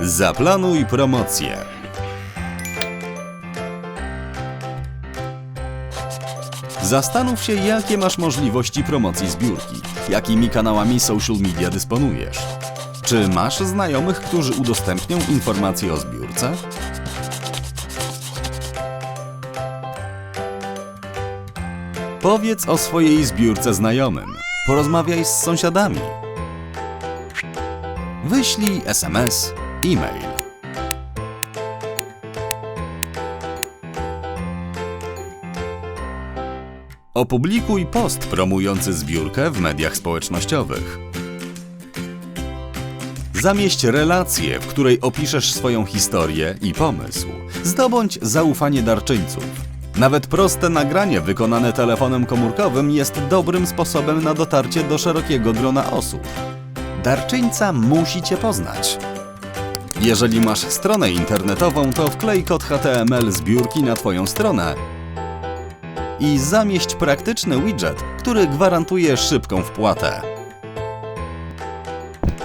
Zaplanuj promocję. Zastanów się, jakie masz możliwości promocji zbiórki, jakimi kanałami social media dysponujesz. Czy masz znajomych, którzy udostępnią informacje o zbiórce? Powiedz o swojej zbiórce znajomym. Porozmawiaj z sąsiadami. Wyślij SMS, e-mail. Opublikuj post promujący zbiórkę w mediach społecznościowych. Zamieść relację, w której opiszesz swoją historię i pomysł. Zdobądź zaufanie darczyńców. Nawet proste nagranie wykonane telefonem komórkowym jest dobrym sposobem na dotarcie do szerokiego grona osób. Darczyńca musi Cię poznać. Jeżeli masz stronę internetową, to wklej kod HTML zbiórki na Twoją stronę i zamieść praktyczny widget, który gwarantuje szybką wpłatę.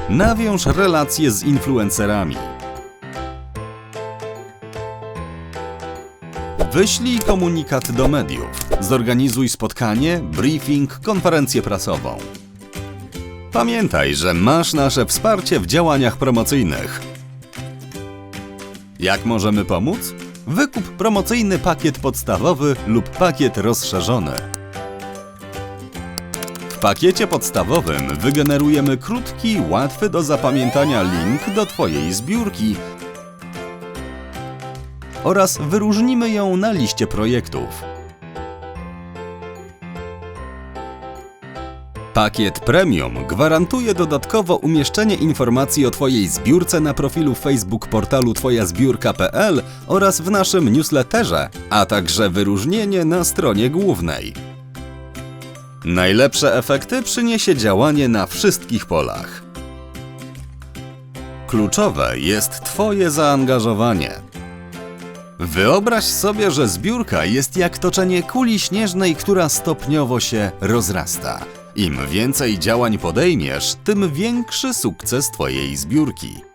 Nawiąż relacje z influencerami. Wyślij komunikat do mediów. Zorganizuj spotkanie, briefing, konferencję prasową. Pamiętaj, że masz nasze wsparcie w działaniach promocyjnych. Jak możemy pomóc? Wykup promocyjny pakiet podstawowy lub pakiet rozszerzony. W pakiecie podstawowym wygenerujemy krótki, łatwy do zapamiętania link do Twojej zbiórki oraz wyróżnimy ją na liście projektów. Pakiet Premium gwarantuje dodatkowo umieszczenie informacji o Twojej zbiórce na profilu Facebook portalu twojazbiórka.pl oraz w naszym newsletterze, a także wyróżnienie na stronie głównej. Najlepsze efekty przyniesie działanie na wszystkich polach. Kluczowe jest Twoje zaangażowanie. Wyobraź sobie, że zbiórka jest jak toczenie kuli śnieżnej, która stopniowo się rozrasta. Im więcej działań podejmiesz, tym większy sukces Twojej zbiórki.